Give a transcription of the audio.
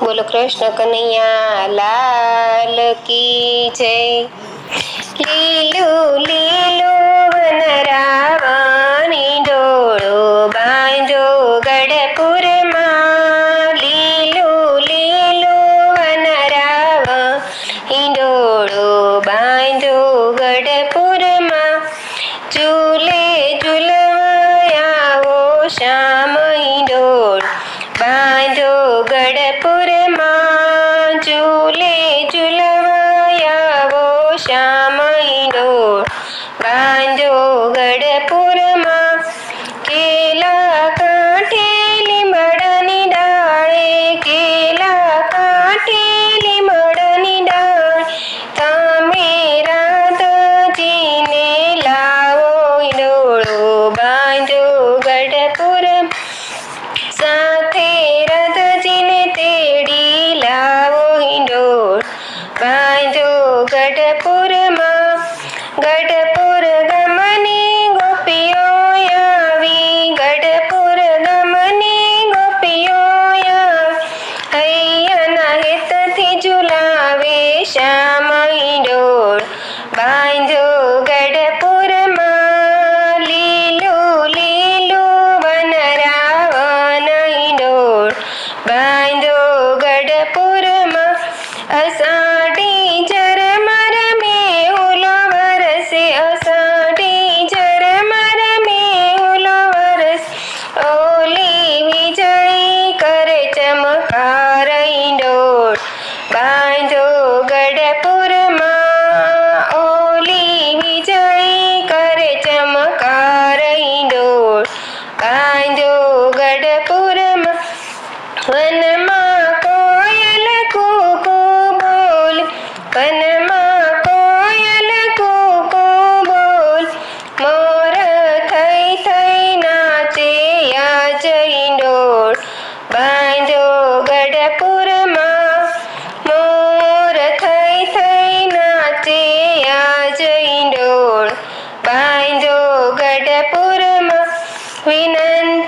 બોલો કૃષ્ણ કનૈયા, લાલ કી જય. લીલું લીલું વનરાવાની ડોળો બાંધો ગઢપુરમાં. લીલું લીલું વનરાવાની ઈંડો અષાઢી ઝરમર મેહુલો વરસે, અષાઢી ઝરમર મેહુલો વરસ. ઓલી વિજય કરે ચમકાર ડોળ. બાંધો ગઢપુરમાં, ઓલી વિજય કરે ચમકાર ડોળ. બાંધો ગઢપુરમાં, વનમાં विनंती